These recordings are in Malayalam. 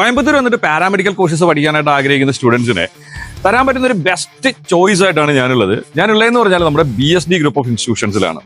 കോയമ്പത്തൂർ വന്നിട്ട് പാരാമെഡിക്കൽ കോഴ്സസ് പഠിക്കാനായിട്ട് ആഗ്രഹിക്കുന്ന സ്റ്റുഡൻസിനെ തരാൻ പറ്റുന്ന ഒരു ബെസ്റ്റ് ചോയ്സ് ആയിട്ടാണ് ഞാനുള്ളത്. ഞാനുള്ളതെന്ന് പറഞ്ഞാൽ നമ്മുടെ B S D group of ഇൻസ്റ്റിറ്റ്യൂഷൻസിലാണ്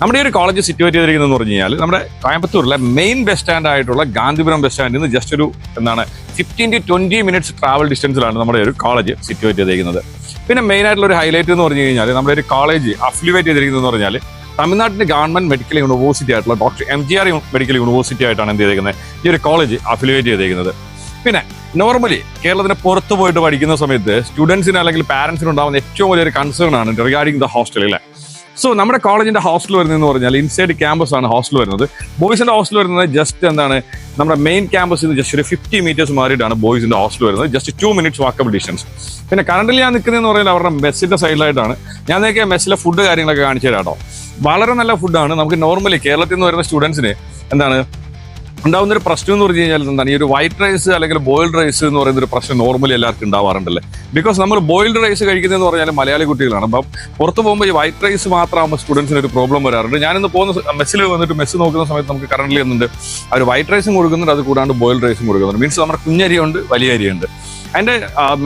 നമ്മുടെ ഒരു കോളേജ് സിറ്റുവേറ്റ് ചെയ്തിരിക്കുന്നതെന്ന് പറഞ്ഞു കഴിഞ്ഞാൽ നമ്മുടെ കോയമ്പത്തൂരിലെ മെയിൻ ബസ് സ്റ്റാൻഡ് ആയിട്ടുള്ള ഗാന്ധിപുരം ബസ് സ്റ്റാൻഡിൽ നിന്ന് ജസ്റ്റ് ഒരു എന്താണ് fifteen to twenty minutes travel ഡിസ്റ്റൻസിലാണ് നമ്മുടെ ഒരു കോളേജ് സിറ്റുവേറ്റ് ചെയ്തിരിക്കുന്നത്. പിന്നെ മെയിൻ ആയിട്ടുള്ള ഒരു ഹൈലൈറ്റ് എന്ന് പറഞ്ഞു കഴിഞ്ഞാൽ നമ്മുടെ ഒരു കോളേജ് അഫിലിവേറ്റ് ചെയ്തിരിക്കുന്നത് പറഞ്ഞാൽ തമിഴ്നാട്ടിന്റെ ഗവൺമെന്റ് മെഡിക്കൽ യൂണിവേഴ്സിറ്റി ആയിട്ടുള്ള doctor M G R medical university ആയിട്ടാണ് എന്ത് ചെയ്തേക്കുന്നത് ഈ ഒരു കോളേജ് അഫിലിയേറ്റ് ചെയ്തേക്കുന്നത്. പിന്നെ നോർമലി കേരളത്തിന് പുറത്ത് പോയിട്ട് പഠിക്കുന്ന സമയത്ത് സ്റ്റുഡൻസിന് അല്ലെങ്കിൽ പാരന്റ്സിന് ഉണ്ടാകുന്ന ഏറ്റവും വലിയൊരു കൺസേൺ ആണ് റിഗാർഡിംഗ് ദ ഹോസ്റ്റൽ അല്ലേ സോ നമ്മുടെ കോളേജിന്റെ ഹോസ്റ്റൽ വരുന്നതെന്ന് പറഞ്ഞാൽ ഇൻസൈഡ് ക്യാമ്പസ് ആണ് ഹോസ്റ്റൽ വരുന്നത്. ബോയ്സിന്റെ ഹോസ്റ്റൽ വരുന്നത് ജസ്റ്റ് എന്താണ്? നമ്മുടെ മെയിൻ ക്യാമ്പസിൽ നിന്ന് ജസ്റ്റ് ഒരു ഫിഫ്റ്റി മീറ്റേഴ്സ് മാറിയിട്ടാണ് ബോയ്സിന്റെ ഹോസ്റ്റൽ വരുന്നത്. Just two minutes walkable distance പിന്നെ കറണ്ടിൽ ഞാൻ നിൽക്കുന്നതെന്ന് പറഞ്ഞാൽ അവരുടെ മെസ്സിന്റെ സൈഡിലായിട്ടാണ് ഞാൻ നേരത്തെ മെസ്സിലെ ഫുഡ് കാര്യങ്ങളൊക്കെ കാണിച്ചു തരാം കേട്ടോ വളരെ നല്ല ഫുഡാണ് നമുക്ക് നോർമലി കേരളത്തിൽ നിന്ന് വരുന്ന സ്റ്റുഡൻസിന് എന്താണ്? ഉണ്ടാകുന്ന ഒരു പ്രശ്നം എന്ന് പറഞ്ഞു കഴിഞ്ഞാൽ എന്താണ്? ഈ ഒരു വൈറ്റ് റൈസ് അല്ലെങ്കിൽ ബോയിൽഡ് റൈസ് എന്ന് പറയുന്ന ഒരു പ്രശ്നം നോർമലി എല്ലാവർക്കും ഉണ്ടാവാറുണ്ടല്ലേ? ബിക്കോസ് നമ്മൾ ബോയിൽഡ് റൈസ് കഴിക്കുന്നതെന്ന് പറഞ്ഞാൽ മലയാളി കുട്ടികളാണ്. അപ്പം പുറത്ത് പോകുമ്പോൾ ഈ വൈറ്റ് റൈസ് മാത്രമാകുമ്പോൾ സ്റ്റുഡൻസിന് ഒരു പ്രോബ്ലം വരാറുണ്ട്. ഞാനിന്ന് പോകുന്ന മെസ്സിൽ വന്നിട്ട് മെസ്സ് നോക്കുന്ന സമയത്ത് നമുക്ക് കറണ്ടിൽ എന്നുണ്ട് ഒരു വൈറ്റ് റൈസും കൊടുക്കുന്നുണ്ട്. അത് കൂടാണ്ട് ബോയിൽഡ് റൈസും കൊടുക്കുന്നുണ്ട്. മീൻസ് നമ്മുടെ കുഞ്ഞരിയുണ്ട് വലിയ അരിയുണ്ട് അതിന്റെ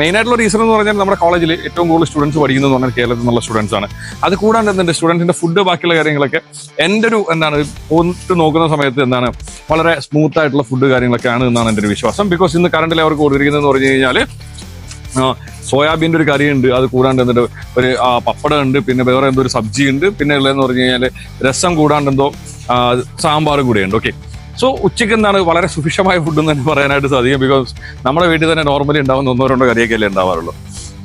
മെയിൻ ആയിട്ടുള്ള റീസൺ എന്ന് പറഞ്ഞാൽ നമ്മുടെ കോളേജിൽ ഏറ്റവും കൂടുതൽ സ്റ്റുഡൻസ് പഠിക്കുന്നത് പറഞ്ഞാൽ കേരളത്തിൽ നിന്നുള്ള സ്റ്റുഡൻസ് ആണ്. അത് കൂടാണ്ട് എന്തുണ്ട്? സ്റ്റുഡൻസിന്റെ ഫുഡ് ബാക്കിയുള്ള കാര്യങ്ങളൊക്കെ എന്റെ ഒരു എന്താണ് പോയിട്ട് നോക്കുന്ന സമയത്ത് എന്താണ് വളരെ സ്മൂത്ത് ആയിട്ടുള്ള ഫുഡ് കാര്യങ്ങളൊക്കെയാണ് എന്നാണ് എന്റെ ഒരു വിശ്വാസം. ബിക്കോസ് ഇന്ന് കറണ്ടിൽ അവർക്ക് കൊടുത്തിരിക്കുന്നതെന്ന് പറഞ്ഞു കഴിഞ്ഞാൽ സോയാബീന്റെ ഒരു കറിയുണ്ട്. അത് കൂടാണ്ട് എന്നിട്ട് ഒരു പപ്പടം ഉണ്ട് പിന്നെ വേറെ എന്തോ ഒരു സബ്ജി ഉണ്ട് പിന്നെ ഉള്ളതെന്ന് പറഞ്ഞു കഴിഞ്ഞാൽ രസം കൂടാണ്ട് എന്തോ സാമ്പാറും കൂടെ കൂടെയുണ്ട്. ഓക്കെ സോ ഉച്ചയ്ക്ക് എന്താണ് വളരെ സുഭിക്ഷമായ ഫുഡ് എന്ന് തന്നെ പറയാനായിട്ട് സാധിക്കും ബിക്കോസ് നമ്മുടെ വീട്ടിൽ തന്നെ നോർമലി ഉണ്ടാവുന്ന ഒന്നോ രണ്ടോ കറിയൊക്കെ അല്ലേ ഉണ്ടാവാറുള്ളൂ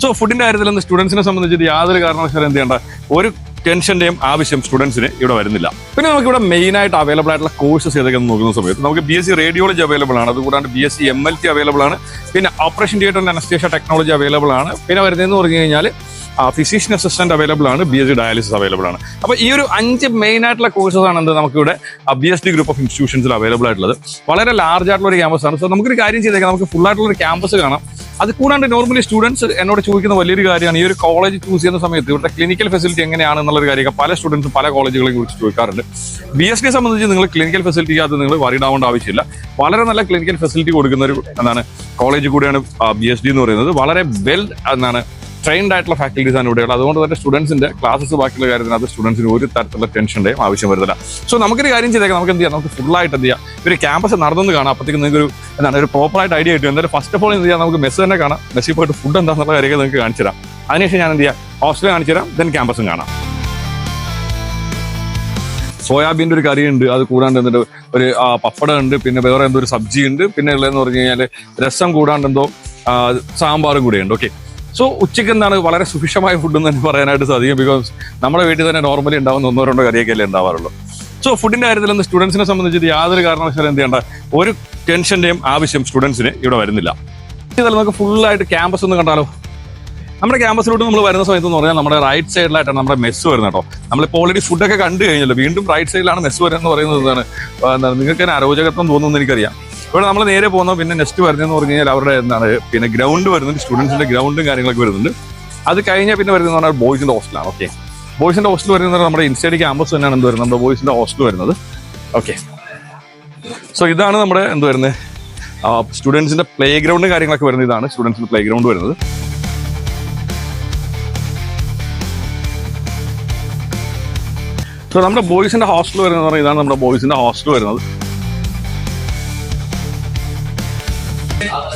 സോ ഫുഡിന്റെ കാര്യത്തിൽ നിന്ന് സ്റ്റുഡൻസിനെ സംബന്ധിച്ചിട്ട് യാതൊരു കാരണവശാലും എന്ത് ചെയ്യേണ്ട? ഒരു ടെൻഷന്റെയും ആവശ്യം സ്റ്റുഡൻസിന് ഇവിടെ വരുന്നില്ല. പിന്നെ നമുക്ക് ഇവിടെ മെയിൻ ആയിട്ട് അവൈലബിൾ ആയിട്ടുള്ള കോഴ്സസ് ഏതൊക്കെ നോക്കുന്ന സമയത്ത് നമുക്ക് B S C radiology available ആണ്. അതുകൂടാണ്ട് B S C M L T available ആണ്. പിന്നെ operation theatre anaesthesia technology available ആണ്. പിന്നെ വരുന്നതെന്ന് പറഞ്ഞു കഴിഞ്ഞാൽ ഫിസിഷ്യൻ അസിസ്റ്റന്റ് അവൈലബിൾ ആണ് B S C dialysis available ആണ്. അപ്പോൾ ഈ ഒരു അഞ്ച് മെയിൻ ആയിട്ടുള്ള കോഴ്സസ് ആണ് എന്ത് നമുക്കിവിടെ B S D group of ഇൻസ്റ്റിറ്റ്യൂഷൻസിൽ available ആയിട്ടുള്ളത്. വളരെ ലാർജ് ആയിട്ടുള്ള ഒരു ക്യാമ്പസ് ആണ്. സോ നമുക്കൊരു കാര്യം ചെയ്തേക്കാം. നമുക്ക് ഫുൾ ആയിട്ടുള്ള ഒരു ക്യാമ്പസ് കാണാം. അത് കൂടാണ്ട് നോർമലി സ്റ്റുഡൻസ് എന്നോട് ചോദിക്കുന്ന വലിയൊരു കാര്യമാണ്. ഈ ഒരു കോളേജ് ചൂസ് ചെയ്യുന്ന സമയത്ത് ഇവിടുത്തെ ക്ലിനിക്കൽ ഫെസിലിറ്റി എങ്ങനെയാണ് എന്നുള്ളൊരു കാര്യമൊക്കെ പല സ്റ്റുഡൻസും പല കോളേജുകളെ കുറിച്ച് ചോദിക്കാറുണ്ട്. ബി എസ് ഡിയെ സംബന്ധിച്ച് നിങ്ങൾ ക്ലിനിക്കൽ ഫെസിലിറ്റി അത് നിങ്ങൾ വറീഡ് ആവേണ്ട ആവശ്യമില്ല. വളരെ നല്ല ക്ലിനിക്കൽ ഫെസിലിറ്റി കൊടുക്കുന്ന ഒരു എന്താണ് കോളേജ് കൂടിയാണ് ബി എസ് ഡി എന്ന് പറയുന്നത്. വളരെ വെൽ എന്താണ് ട്രെയിൻഡ് ആയിട്ടുള്ള ഫാക്കൽറ്റീസ് ആണ് ഇവിടെയുള്ളത്. അതുകൊണ്ട് തന്നെ സ്റ്റുഡൻസിന്റെ ക്ലാസ്സസ് ബാക്കിയുള്ള കാര്യത്തിന് അത് സ്റ്റുഡൻസിന് ഒരു തരത്തിലുള്ള ടെൻഷന്റെയും ആവശ്യം വരുന്നില്ല. സോ നമുക്കൊരു കാര്യം ചെയ്തേക്കാം. നമുക്ക് എന്ത് ചെയ്യാം? നമുക്ക് ഫുൾ ആയിട്ട് എന്ത് ചെയ്യാം? ഒരു ക്യാമ്പസ് നടന്നു കാണാം. അപ്പോഴത്തേക്ക് നിങ്ങൾക്ക് ഒരു എന്താണ് ഒരു പ്രോപ്പർ ആയിട്ട് ഐഡിയ കിട്ടും. എന്തായാലും ഫസ്റ്റ് ഓഫ് ഓൾ എന്ത് ചെയ്യാം? നമുക്ക് മെസ്സ് തന്നെ കാണാം. മെസ്സിൽ പോയിട്ട് ഫുഡ് എന്താണെന്നുള്ള കാര്യങ്ങൾ നിങ്ങൾക്ക് കാണിച്ചു തരാം. അതിനുശേഷം ഞാൻ എന്ത് ചെയ്യാം? ഹോസ്റ്റലിൽ കാണിച്ചു തരാം. ദെൻ ക്യാമ്പസും കാണാം. സോയാബീന്റെ ഒരു കറിയുണ്ട് അത് കൂടാണ്ട് എന്നിട്ട് ഒരു പപ്പട ഉണ്ട്. പിന്നെ വേറെ എന്തോ ഒരു സബ്ജി ഉണ്ട്. പിന്നെ ഉള്ളതെന്ന് പറഞ്ഞു കഴിഞ്ഞാൽ രസം കൂടാണ്ട് എന്തോ സാമ്പാറും കൂടെയുണ്ട് ഓക്കെ സോ ഉച്ചയ്ക്ക് എന്താണ് വളരെ സുഭിക്ഷമായ ഫുഡ് എന്ന് തന്നെ പറയാനായിട്ട് സാധിക്കും ബിക്കോസ് നമ്മുടെ വീട്ടിൽ തന്നെ നോർമലി ഉണ്ടാവുന്ന ഒന്നോ രണ്ടോ കറിയൊക്കെ അല്ലേ ഉണ്ടാവാറുള്ളൂ സോ ഫുഡിന്റെ കാര്യത്തിൽ ഒന്ന് സ്റ്റുഡൻസിനെ സംബന്ധിച്ചിട്ട് യാതൊരു കാരണവശാലും എന്ത് ചെയ്യേണ്ട? ഒരു ടെൻഷന്റെയും ആവശ്യം സ്റ്റുഡൻസിന് ഇവിടെ വരുന്നില്ല. ഇതല്ല നമുക്ക് ഫുള്ളായിട്ട് ക്യാമ്പസ് ഒന്ന് കണ്ടാലോ? നമ്മുടെ ക്യാമ്പസിലോട്ട് നമ്മൾ വരുന്ന സമയത്ത് എന്ന് പറഞ്ഞാൽ നമ്മുടെ റൈറ്റ് സൈഡിലായിട്ടാണ് നമ്മുടെ മെസ്സ് വരുന്നത് കേട്ടോ. നമ്മളിപ്പോൾ ഓൾറെഡി ഫുഡൊക്കെ കണ്ടു കഴിഞ്ഞല്ലോ. വീണ്ടും റൈറ്റ് സൈഡിലാണ് മെസ്സ് വരുന്നത് എന്ന് പറയുന്നത് എന്താണ്? നിങ്ങൾക്ക് തന്നെ അരോചകത്വം തോന്നുന്നു എനിക്കറിയാം. ഇവിടെ നമ്മൾ നേരെ പോകുന്ന പിന്നെ നെക്സ്റ്റ് വരുന്നതെന്ന് പറഞ്ഞു കഴിഞ്ഞാൽ അവരുടെ എന്താണ് പിന്നെ ഗ്രൗണ്ട് വരുന്നുണ്ട് സ്റ്റുഡൻസിന്റെ ഗ്രൗണ്ടും കാര്യങ്ങളൊക്കെ വരുന്നുണ്ട്. അത് കഴിഞ്ഞാൽ പിന്നെ വരുന്നത് പറഞ്ഞാൽ ബോയ്സിന്റെ ഹോസ്റ്റലാണ് ഓക്കെ ബോയ്സിന്റെ ഹോസ്റ്റൽ വരുന്നത് നമ്മുടെ ഇൻസ്റ്റേഡ് ക്യാമ്പസ് തന്നെയാണ് എന്ത് വരുന്നത് നമ്മുടെ ബോയ്സിന്റെ ഹോസ്റ്റൽ വരുന്നത് ഓക്കെ സോ ഇതാണ് നമ്മുടെ എന്ത് വരുന്നത്? സ്റ്റുഡൻസിന്റെ പ്ലേ ഗ്രൗണ്ടും കാര്യങ്ങളൊക്കെ വരുന്നത് ഇതാണ് സ്റ്റുഡൻസിന്റെ പ്ലേ ഗ്രൗണ്ട് വരുന്നത്. സോ നമ്മുടെ ബോയ്സിന്റെ ഹോസ്റ്റൽ വരുന്നത് ഇതാണ് നമ്മുടെ ബോയ്സിന്റെ ഹോസ്റ്റൽ വരുന്നത്.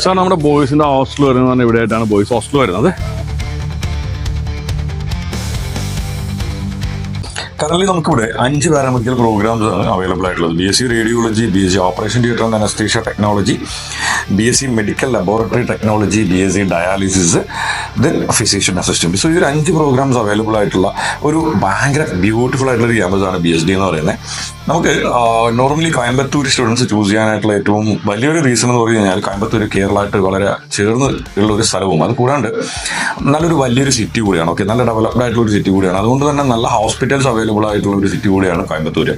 സോ നമ്മുടെ ബോയ്സിന്റെ ഹോസ്റ്റൽ വരുന്നത് ഇവിടെ ആയിട്ടാണ് ബോയ്സ് ഹോസ്റ്റൽ വരുന്നത്. കറന്റ് നമുക്കിവിടെ അഞ്ച് പാരാമെഡിക്കൽ പ്രോഗ്രാംസ് ആണ് അവൈലബിൾ ആയിട്ടുള്ളത്. B S C radiology B S C operation theatre and anaesthesia technology B S C medical laboratory technology B S C dialysis then physician assistant so ഈ ഒരു അഞ്ച് പ്രോഗ്രാംസ് അവൈലബിൾ ആയിട്ടുള്ള ഒരു ഭയങ്കര ബ്യൂട്ടിഫുൾ ആയിട്ടുള്ള ഒരു ക്യാമ്പസ് ആണ് ബി എസ് ഡി എന്ന് പറയുന്നത്. നമുക്ക് നോർമലി കോയമ്പത്തൂർ സ്റ്റുഡൻസ് ചൂസ് ചെയ്യാനായിട്ടുള്ള ഏറ്റവും വലിയൊരു റീസൺ എന്ന് പറഞ്ഞു കഴിഞ്ഞാൽ കോയമ്പത്തൂർ കേരളമായിട്ട് വളരെ ചേർന്ന് ഉള്ള ഒരു സ്ഥലവും അത് കൂടാണ്ട് നല്ലൊരു വലിയൊരു സിറ്റി കൂടിയാണ്. ഓക്കെ നല്ല ഡെവലപ്ഡ് ആയിട്ടുള്ള ഒരു സിറ്റി കൂടിയാണ്. അതുകൊണ്ട് തന്നെ നല്ല ഹോസ്പിറ്റൽസ് അവൈലബിൾ ആയിട്ടുള്ള ഒരു സിറ്റി കൂടിയാണ് കോയമ്പത്തൂർ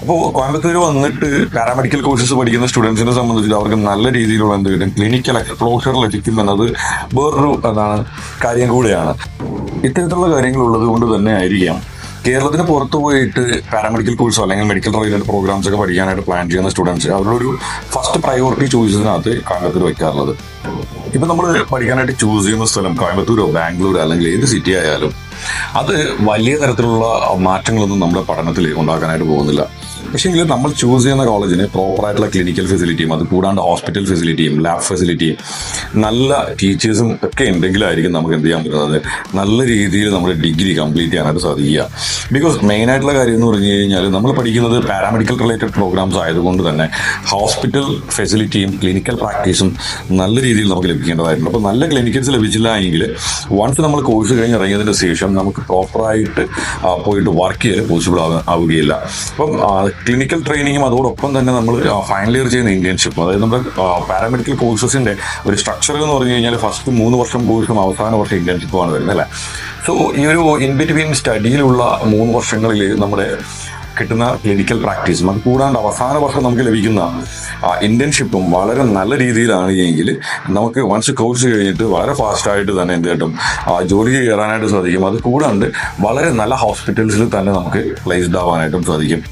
അപ്പോൾ കോയമ്പത്തൂർ വന്നിട്ട് പാരാമെഡിക്കൽ കോഴ്സസ് പഠിക്കുന്ന സ്റ്റുഡൻസിനെ സംബന്ധിച്ച് അവർക്ക് നല്ല രീതിയിലുള്ള എന്ത് ക്ലിനിക്കൽ എക്സ്പ്ലോഷർ ലഭിക്കും എന്നത് വേറൊരു എന്താണ് കാര്യം കൂടിയാണ്. ഇത്തരത്തിലുള്ള കാര്യങ്ങൾ ഉള്ളത് കൊണ്ട് തന്നെ ആയിരിക്കാം കേരളത്തിന് പുറത്ത് പോയിട്ട് പാരാമെഡിക്കൽ കോഴ്സോ അല്ലെങ്കിൽ മെഡിക്കൽ റിലേറ്റഡ് പ്രോഗ്രാംസ് ഒക്കെ പഠിക്കാനായിട്ട് പ്ലാൻ ചെയ്യുന്ന സ്റ്റുഡൻസ് അവരുടെ ഒരു ഫസ്റ്റ് പ്രയോറിറ്റി ചോയ്സിനകത്ത് കോയമ്പത്തൂർ വെക്കാറുള്ളത് ഇപ്പൊ നമ്മൾ പഠിക്കാനായിട്ട് ചൂസ് ചെയ്യുന്ന സ്ഥലം കോയമ്പത്തൂരോ ബാംഗ്ലൂരോ അല്ലെങ്കിൽ ഏത് സിറ്റി ആയാലും അത് വലിയ തരത്തിലുള്ള മാറ്റങ്ങളൊന്നും നമ്മുടെ പഠനത്തിൽ ഉണ്ടാക്കാനായിട്ട് പോകുന്നില്ല. പക്ഷേങ്കിൽ നമ്മൾ ചൂസ് ചെയ്യുന്ന കോളേജിന് പ്രോപ്പറായിട്ടുള്ള ക്ലിനിക്കൽ ഫെസിലിറ്റിയും അത് കൂടാണ്ട് ഹോസ്പിറ്റൽ ഫെസിലിറ്റിയും ലാബ് ഫെസിലിറ്റിയും നല്ല ടീച്ചേഴ്സും ഒക്കെ ഉണ്ടെങ്കിലായിരിക്കും നമുക്ക് എന്ത് ചെയ്യാൻ പറ്റുന്നത്? നല്ല രീതിയിൽ നമ്മുടെ ഡിഗ്രി കംപ്ലീറ്റ് ചെയ്യാനായിട്ട് സാധിക്കുക. ബിക്കോസ് മെയിനായിട്ടുള്ള കാര്യം എന്ന് പറഞ്ഞു കഴിഞ്ഞാൽ നമ്മൾ പഠിക്കുന്നത് പാരാമെഡിക്കൽ റിലേറ്റഡ് പ്രോഗ്രാംസ് ആയതുകൊണ്ട് തന്നെ ഹോസ്പിറ്റൽ ഫെസിലിറ്റിയും ക്ലിനിക്കൽ പ്രാക്ടീസും നല്ല രീതിയിൽ നമുക്ക് ലഭിക്കേണ്ടതായിട്ടുണ്ട്. അപ്പോൾ നല്ല ക്ലിനിക്കൽസ് ലഭിച്ചില്ല എങ്കിൽ വൺസ് നമ്മൾ കോഴ്സ് കഴിഞ്ഞ് ഇറങ്ങിയതിന് ശേഷം നമുക്ക് പ്രോപ്പറായിട്ട് പോയിട്ട് വർക്ക് പോസിബിൾ ആവുകയില്ല. അപ്പം ക്ലിനിക്കൽ ട്രെയിനിങ്ങും അതോടൊപ്പം തന്നെ നമ്മൾ ഫൈനൽ ഇയർ ചെയ്യുന്ന ഇന്റേൺഷിപ്പ് അതായത് നമ്മുടെ പാരാമെഡിക്കൽ കോഴ്സസിന്റെ ഒരു സ്ട്രക്ചർ എന്ന് പറഞ്ഞു കഴിഞ്ഞാൽ ഫസ്റ്റ് മൂന്ന് വർഷം കോഴ്സും അവസാന വർഷം ഇന്റേൺഷിപ്പുമാണ് വരുന്നത് അല്ലേ? സോ ഈ ഒരു ഇൻ ബിറ്റ്വീൻ സ്റ്റഡിയിലുള്ള മൂന്ന് വർഷങ്ങളിൽ നമ്മുടെ കിട്ടുന്ന ക്ലിനിക്കൽ പ്രാക്ടീസും അത് കൂടാണ്ട് അവസാന വർഷം നമുക്ക് ലഭിക്കുന്ന ഇന്റേൺഷിപ്പും വളരെ നല്ല രീതിയിലാണ് എങ്കിൽ നമുക്ക് വൺസ് കോഴ്സ് കഴിഞ്ഞിട്ട് വളരെ ഫാസ്റ്റായിട്ട് തന്നെ എന്ത് കിട്ടും ജോലിക്ക് കയറാനായിട്ട് സാധിക്കും. അത് കൂടാണ്ട് വളരെ നല്ല ഹോസ്പിറ്റൽസിൽ തന്നെ നമുക്ക് പ്ലേസ്ഡ് ആവാനായിട്ടും സാധിക്കും.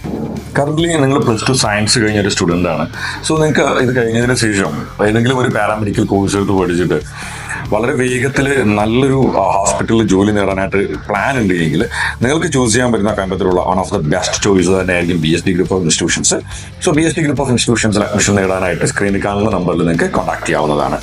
കറന്റ് നിങ്ങൾ പ്ലസ് ടു സയൻസ് കഴിഞ്ഞ ഒരു സ്റ്റുഡന്റ് ആണ്. സോ നിങ്ങൾക്ക് ഇത് കഴിഞ്ഞതിന് ശേഷം ഏതെങ്കിലും ഒരു പാരാമെഡിക്കൽ കോഴ്സ് എടുത്ത് പഠിച്ചിട്ട് വളരെ വേഗത്തിൽ നല്ലൊരു ഹോസ്പിറ്റലിൽ ജോലി നേടാനായിട്ട് പ്ലാൻ ഉണ്ടെങ്കിൽ നിങ്ങൾക്ക് ചൂസ് ചെയ്യാൻ പറ്റുന്ന കോയമ്പത്തൂരുള്ള one of the best choice തന്നെയായിരിക്കും B S D group of institutions so B S D group of ഇൻസ്റ്റിറ്റ്യൂഷൻസിൽ admission നേടാനായിട്ട് സ്ക്രീനിൽ കാണുന്ന നമ്പറിൽ നിങ്ങൾക്ക് കോൺടാക്ട് ചെയ്യാവുന്നതാണ്.